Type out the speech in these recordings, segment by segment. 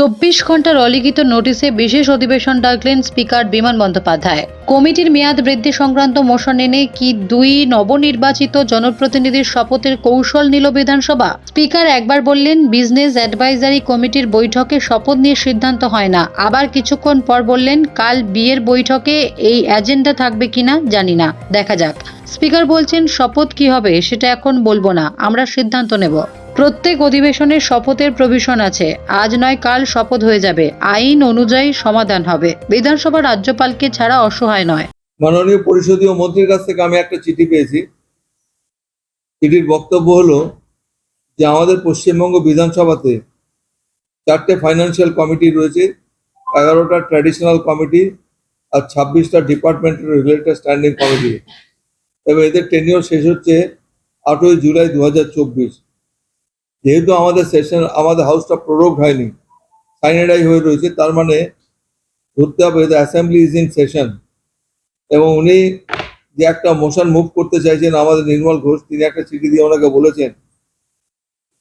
চব্বিশ ঘণ্টার অলিখিত নোটিশে বিশেষ অধিবেশন ডাকলেন স্পিকার বিমান বন্দ্যোপাধ্যায়। কমিটির মেয়াদ বৃদ্ধি সংক্রান্ত মোশন এনে কি দুই নবনির্বাচিত জনপ্রতিনিধির শপথের কৌশল নিল বিধানসভা? স্পিকার একবার বললেন, বিজনেস অ্যাডভাইজারি কমিটির বৈঠকে শপথ নিয়ে সিদ্ধান্ত হয় না। আবার কিছুক্ষণ পর বললেন, কাল বিয়ের বৈঠকে এই এজেন্ডা থাকবে কিনা জানি না। দেখা যাক। স্পিকার বলছেন, শপথ কি হবে সেটা এখন বলব না, আমরা সিদ্ধান্ত নেব। প্রত্যেক অধিবেশনের শপথের প্রভিশন আছে। আজ নয়, কাল শপথ হয়ে যাবে। আইন অনুযায়ী সমাধান হবে। বিধানসভা রাজ্যপালকে ছাড়া অসহায় নয়। মাননীয় পরিষদীয় মন্ত্রীর কাছ থেকে আমি একটা চিঠি পেয়েছি। চিঠির বক্তব্য হলো যে আমাদের পশ্চিমবঙ্গ বিধানসভাতে চারটে ফাইন্যান্সিয়াল কমিটি রয়েছে, এগারোটা ট্র্যাডিশনাল কমিটি আর ছাব্বিশটা ডিপার্টমেন্টের রিলেটেড স্ট্যান্ডিং কমিটি এবং এদের টেনিওর শেষ হচ্ছে আটই জুলাই দু হাজার চব্বিশ। যেহেতু আমাদের সেশন আমাদের হাউসটা প্রোরোগ হয়নি সাইনেডাই হয়ে রয়েছে, তার মানে ধরতে হবে অ্যাসেম্বলি ইজ ইন সেশন এবং উনি যে একটা মোশন মুভ করতে চাইছেন, আমাদের নির্মল ঘোষ, তিনি একটা চিঠি দিয়ে ওনাকে বলেছেন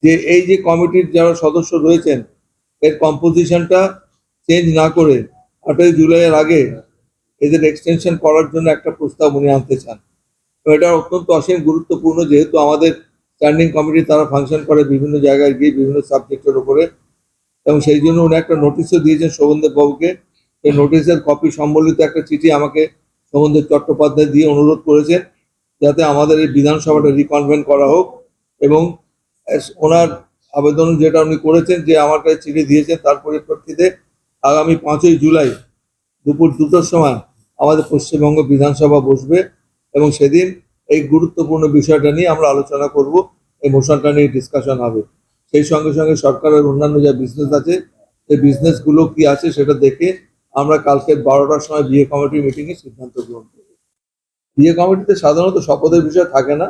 যে এই যে কমিটির যারা সদস্য রয়েছেন, এর কম্পোজিশনটা চেঞ্জ না করে আটই জুলাইয়ের আগে এদের এক্সটেনশন করার জন্য একটা প্রস্তাব উনি আনতে চান। এটা অত্যন্ত অসীম গুরুত্বপূর্ণ, যেহেতু আমাদের স্ট্যান্ডিং কমিটি তারা ফাংশন করে বিভিন্ন জায়গায় গিয়ে বিভিন্ন সাবজেক্টের উপরে। এবং সেই জন্য উনি একটা নোটিশও দিয়েছেন শোভনদেব বাবুকে। এই নোটিশের কপি সম্বলিত একটা চিঠি আমাকে সমুদ্র চট্টোপাধ্যায় দিয়ে অনুরোধ করেছেন যাতে আমাদের এই বিধানসভাটা রিকনভেন্ট করা হোক। এবং ওনার আবেদন যেটা উনি করেছেন যে আমার কাছে চিঠি দিয়েছেন তার পরিপ্রেক্ষিতে আগামী পাঁচই জুলাই দুপুর দুটোর সময় আমাদের পশ্চিমবঙ্গ বিধানসভা বসবে। এবং সেদিন এই গুরুত্বপূর্ণ বিষয়টা নিয়ে আমরা আলোচনা করব। এই মোশনটা নিয়ে ডিসকাশন হবে। সেই সঙ্গে সঙ্গে সরকারের অন্যান্য যা বিজনেস আছে এই বিজনেসগুলো কি আছে সেটা দেখে আমরা কালকে বারোটার সময় বিয়ে কমিটির মিটিংয়ে সিদ্ধান্ত গ্রহণ করব। বিয়ে কমিটিতে সাধারণত শপথের বিষয় থাকে না।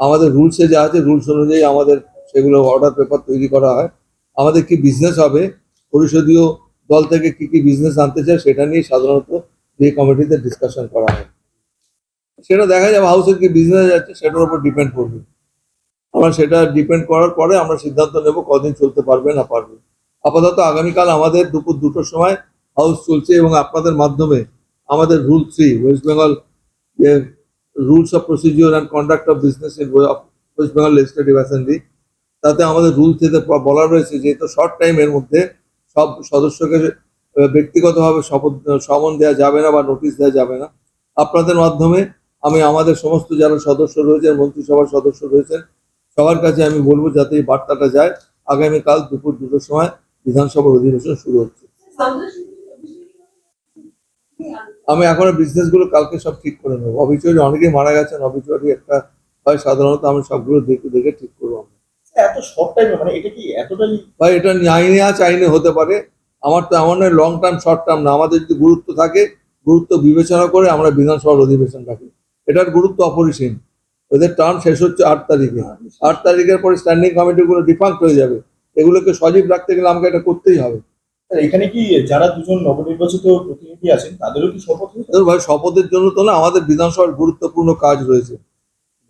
আমাদের রুলসে যা আছে রুলস অনুযায়ী আমাদের সেগুলো অর্ডার পেপার তৈরি করা হয়। আমাদের কি বিজনেস হবে, পরিষদীয় দল থেকে কি কি বিজনেস আনতে চায় সেটা নিয়ে সাধারণত বিয়ে কমিটিতে ডিসকাশন করা হয়। সেটা দেখা যাবে হাউসের কি বিজনেস আছে সেটার উপর ডিপেন্ড করবে। আমরা সেটা ডিপেন্ড করার পরে আমরা সিদ্ধান্ত নেব কদিন চলতে পারবে না পারবে। আপাতত আগামীকাল আমাদের দুপুর দুটোর সময় হাউস চলছে এবং আপনাদের মাধ্যমে আমাদের রুল থ্রি ওয়েস্ট বেঙ্গল যে rules of procedure and conduct of business in West Bengal legislative assembly তাতে আমাদের রুল থেকে বলা রয়েছে যেহেতু শর্ট টাইমের মধ্যে সব সদস্যকে ব্যক্তিগতভাবে শপথ সমন দেওয়া যাবে না বা নোটিশ দেওয়া যাবে না। আপনাদের মাধ্যমে আমি আমাদের সমস্ত যারা সদস্য রয়েছেন মন্ত্রিসভার সদস্য রয়েছেন সবার কাছে আমি বলব যাতে এই বার্তাটা যায়। আগামীকাল দুপুর দুটোর সময় বিধানসভার অধিবেশন শুরু হচ্ছে। আমি এখন বিজনেসগুলো কালকে সব ঠিক করে নেব। অবিচুয়ারি অনেকেই মারা গেছেন অবিচুয়ারি একটা হয় সাধারণত আমি সবগুলো দেখে দেখে ঠিক করব। এত শর্ট টাইমে মানে এটা কি এতটাই ভাই এটা আইনে আছে আইনে হতে পারে। আমার তো আমার নয় লং টার্ম শর্ট টার্ম না। আমাদের যদি গুরুত্ব থাকে গুরুত্ব বিবেচনা করে আমরা বিধানসভার অধিবেশন রাখি। এটার গুরুত্ব অপরিসীম। ওদের টার্ম শেষ হচ্ছে আট তারিখে। আট তারিখের পরে স্ট্যান্ডিং কমিটিগুলো ডিফাঙ্ক্ট হয়ে যাবে। এগুলোকে সজীব রাখতে গেলে আমাকে এটা করতেই হবে। এখানে কি যারা দুজন নবনির্বাচিত প্রতিনিধি আছেন তাদেরও কি শপথ ভাই শপথের জন্য তো না আমাদের বিধানসভার গুরুত্বপূর্ণ কাজ রয়েছে।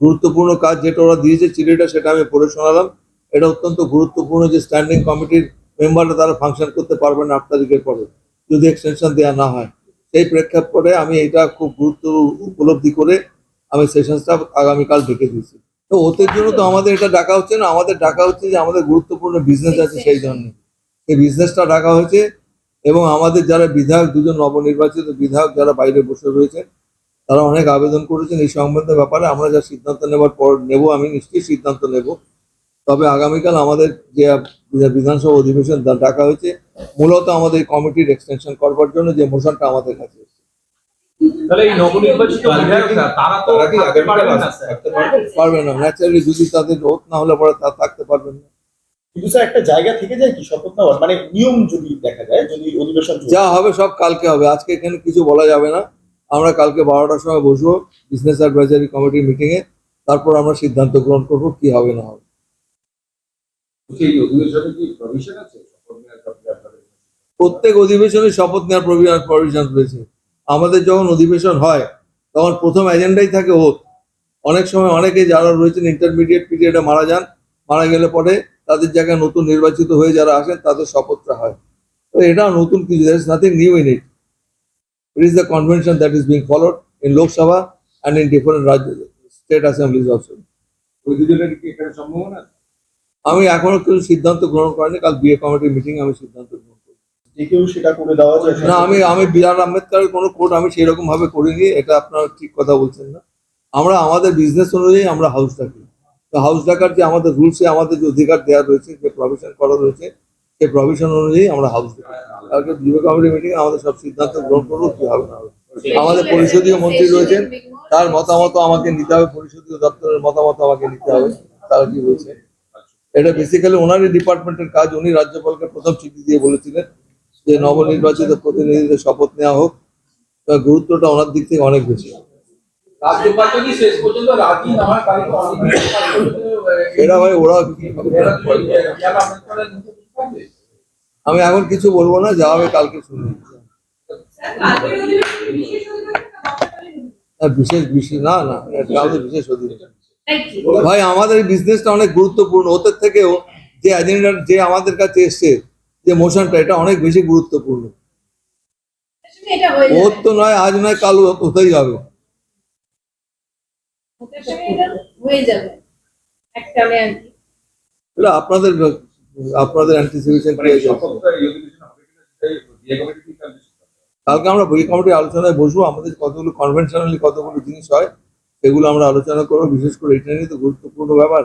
গুরুত্বপূর্ণ কাজ যেটা ওরা দিয়েছে চিঠিটা সেটা আমি পড়ে শোনালাম। এটা অত্যন্ত গুরুত্বপূর্ণ যে স্ট্যান্ডিং কমিটির মেম্বাররা তারা ফাংশন করতে পারবে না আট তারিখের পরে। যদি এক্সটেনশন দেওয়া না হয়। সেই প্রেক্ষাপটে আমি এটা খুব গুরুত্ব উপলব্ধি করে আমি সেশনসটা আগামীকাল ডেকে দিয়েছি। তো ওদের জন্য তো আমাদের এটা ডাকা হচ্ছে না আমাদের ডাকা হচ্ছে যে আমাদের গুরুত্বপূর্ণ বিজনেস আছে সেই জন্য। এই বিজনেসটা ডাকা হয়েছে এবং আমাদের যারা বিধায়ক দুজন নবনির্বাচিত বিধায়ক যারা বাইরে বসে রয়েছেন তারা অনেক আবেদন করেছেন এই সংবন্ধে ব্যাপারে। আমরা যা সিদ্ধান্ত নেবার পর নেব আমি নিশ্চয়ই সিদ্ধান্ত নেব। তবে আগামীকাল আমাদের যে বিধানসভা অধিবেশন ডাকা হয়েছে মূলত আমাদের কমিটির এক্সটেনশন করবার জন্য যে মোশনটা আমাদের কাছে পারবে? পারবে? না। ন্যাচারালি যদি তাদের ওত না হলে পরে তা থাকতে পারবেন না। কিন্তু স্যার একটা জায়গা থেকে যায় কি শপথ নেওয়ার? মানে নিয়ম যদি দেখা যায় যদি অধিবেশন যা হবে সব কালকে হবে। আজকে এখানে কিছু বলা যাবে না। আমরা কালকে বারোটার সময় বসবো বিজনেস অ্যাডভাইজারি কমিটির মিটিং এ। তারপর আমরা সিদ্ধান্ত গ্রহণ করব কি হবে না হবে। অধিবেশনে কি প্রভিশন আছে শপথ নেওয়ার ব্যাপারে আপনাদের? প্রত্যেক অধিবেশনে শপথ নেওয়ার প্রভিশন রয়েছে। আমাদের যখন অধিবেশন হয় তখন প্রথম এজেন্ডাই থাকে ওত অনেক সময় অনেকে যারা রয়েছেন ইন্টারমিডিয়েট পিরিয়ডে মারা যান মারা গেলে পরে তাদের জায়গায় নতুন নির্বাচিত হয়ে যারা আসেন তাদের শপথটা হয়। তো এটা নতুন কিছু there is nothing new in it it is the convention that is being followed in Lok Sabha and in different রাজ্য স্টেট অ্যাসেম্বলিজ অলসো আমি এখনও কিছু সিদ্ধান্ত গ্রহণ করিনি কাল বিএ কমিটির মিটিং আমি সিদ্ধান্ত কেউ সেটা করে দেওয়া যায় না আমি আমি বিরাট আম্বেদকরের কোনো কোর্ট আমি সেই রকম ভাবে করিনি এটা আপনারা ঠিক কথা বলছেন না। আমরা আমাদের বিজনেস অনুযায়ী আমরা হাউস ডাকি। তো হাউস ডাকার যে আমাদের রুলসে আমাদের যে অধিকার দেওয়া রয়েছে যে প্রভিশন করা রয়েছে সেই প্রভিশন অনুযায়ী আমরা হাউস ডাকি। কালকে কমিটি মিটিং আমাদের সব সিদ্ধান্ত গ্রহণ করব কি হবে না আমাদের পরিষদীয় মন্ত্রী রয়েছেন তার মতামত আমাকে নিতে হবে পরিষদীয় দপ্তরের মতামত আমাকে নিতে হবে তারা কি বলছে? এটা বেসিক্যালি ওনারই ডিপার্টমেন্টের কাজ উনি রাজ্যপালকে প্রথম চিঠি দিয়ে বলেছিলেন। যে নবনির্বাচিত প্রতিনিধিদের শপথ নেওয়া হোক তার গুরুত্বটা ওনার দিক থেকে অনেক বেশি। হয়? ভাই ওরা? আমি এখন কিছু বলব না যা হবে কালকে শুনি আর বিশেষ বিশেষ না না এটা আমাদের বিশেষ অধিবেশন। ভাই আমাদের বিজনেসটা অনেক গুরুত্বপূর্ণ। ওদের থেকেও যে এজেন্ডা যে আমাদের কাছে এসছে যে মোশনটা এটা অনেক বেশি গুরুত্বপূর্ণ। এটা ওর তো নয় আজ নয় কাল হতেই হবে এটা হয়ে আপনাদের আপনাদের অ্যান্টিসিপেশন মানে কমিটি কালকে আমরা বই কমিটির আলোচনায় বসবো আমাদের কতগুলো কনভেনশনালি কতগুলো জিনিস হয় সেগুলো আমরা আলোচনা করব। বিশেষ করে এটা নিয়ে তো গুরুত্বপূর্ণ ব্যাপার।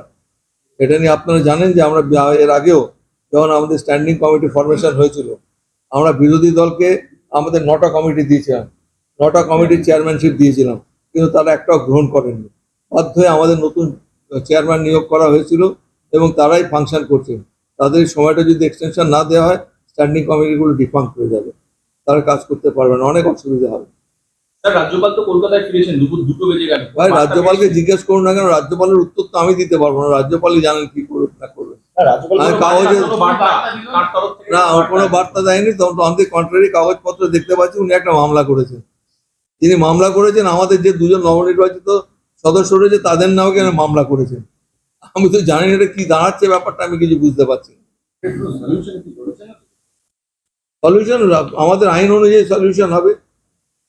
এটা নিয়ে আপনারা জানেন যে আমরা এর আগেও যখন আমাদের স্ট্যান্ডিং কমিটি ফরমেশন হয়েছিল আমরা বিরোধী দলকে আমাদের নটা কমিটি দিয়েছিলাম। নটা কমিটির চেয়ারম্যানশিপ দিয়েছিলাম কিন্তু তারা একটাও গ্রহণ করেননি। বাধ্য হয়ে আমাদের নতুন চেয়ারম্যান নিয়োগ করা হয়েছিল এবং তারাই ফাংশন করছে। তাদের সময়টা যদি এক্সটেনশন না দেওয়া হয় স্ট্যান্ডিং কমিটিগুলো ডিফাঙ্ক হয়ে যাবে। তারা কাজ করতে পারবে না অনেক অসুবিধা হবে। রাজ্যপাল তো কলকাতায় ফিরেছেন দুপুর দুটো বেজে গেল। ভাই রাজ্যপালকে জিজ্ঞেস করুন না কেন রাজ্যপালের উত্তর তো আমি দিতে পারব না। রাজ্যপালই জানেন কি করবে। না কোনো বার্তা তার তরফ থেকে না ওর কোনো বার্তা দেয়নি অন দি কন্ট্রারি কাগজপত্র দেখতে পাচ্ছি উনি একটা মামলা করেছেন। তিনি মামলা করেছেন আমাদের যে দুজন নবনির্বাচিত সদস্য রয়েছে তাদের নামে কেন মামলা করেছেন? আমি তো জানি না এটা কি দাঁড়াচ্ছে ব্যাপারটা আমি কিছু বুঝতে পারছি? সলিউশন আমাদের আইন অনুযায়ী সলিউশন হবে।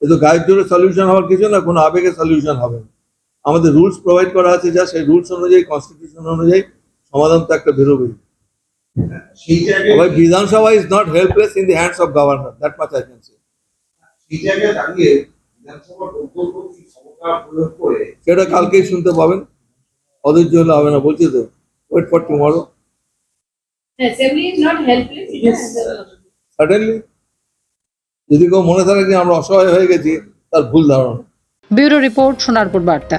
এ তো গায়ের জোরে সলিউশন হওয়ার কিছু না কোনো আবেগে সলিউশন হবে না। আমাদের রুলস প্রোভাইড করা আছে যা সেই রুলস অনুযায়ী কনস্টিটিউশন অনুযায়ী সমাধান তো একটা বেরোবেই Vidhan Sabha is not helpless in the hands of governor that much I can say সেটা কালকেই শুনতে পাবেন অধৈর্য হলে হবে না বলছি তো wait for tomorrow assembly is not helpless suddenly যদি কেউ মনে থাকে যে আমরা অসহায় হয়ে গেছি তার ভুল ধারণা। ব্যুরো রিপোর্ট সোনারপুর বার্তা।